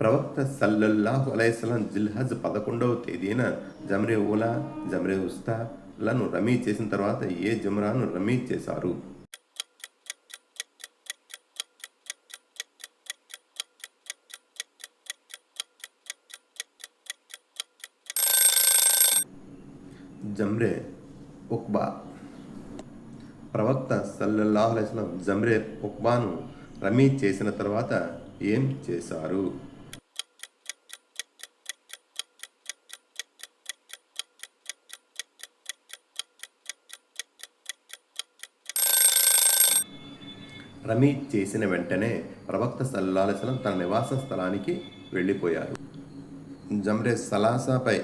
ప్రవక్త సల్లల్లాహు అలైస్లాం జిల్హజ్ పదకొండవ తేదీన జమ్రే ఓలా జమ్రే ఉస్తాలను రమీ చేసిన తర్వాత ఏ జమ్రాను రమీ చేశారు? జమ్రే ఉక్బా. ప్రవక్త సల్లల్లాహు అలైస్లాం జమ్రే ఉక్బాను రమీ చేసిన తర్వాత ఏం చేశారు? రమీ చేసిన వెంటనే ప్రవక్త సల్లాహం తన నివాస స్థలానికి వెళ్ళిపోయారు. జమ్రే సలాసాపై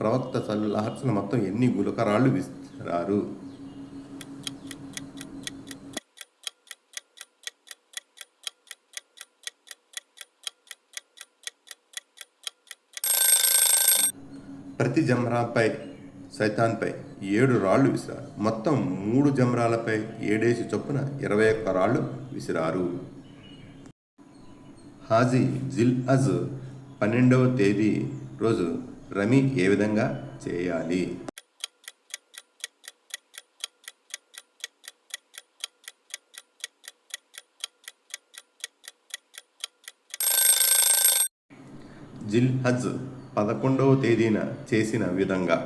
ప్రవక్త సల్లాహం మొత్తం ఎన్ని గులకరాళ్ళు విస్తారు ప్రతి జమ్రాపై సైతాన్పై ఏడు రాళ్ళు విసిరారు. మొత్తం మూడు జమ్రాలపై ఏడేసి చొప్పున ఇరవై ఒక్క రాళ్ళు విసిరారు. హాజీ జిల్ అజ్ పన్నెండవ తేదీ రోజు రమీ ఏ విధంగా చేయాలి? జిల్ హజ్ పదకొండవ తేదీన చేసిన విధంగా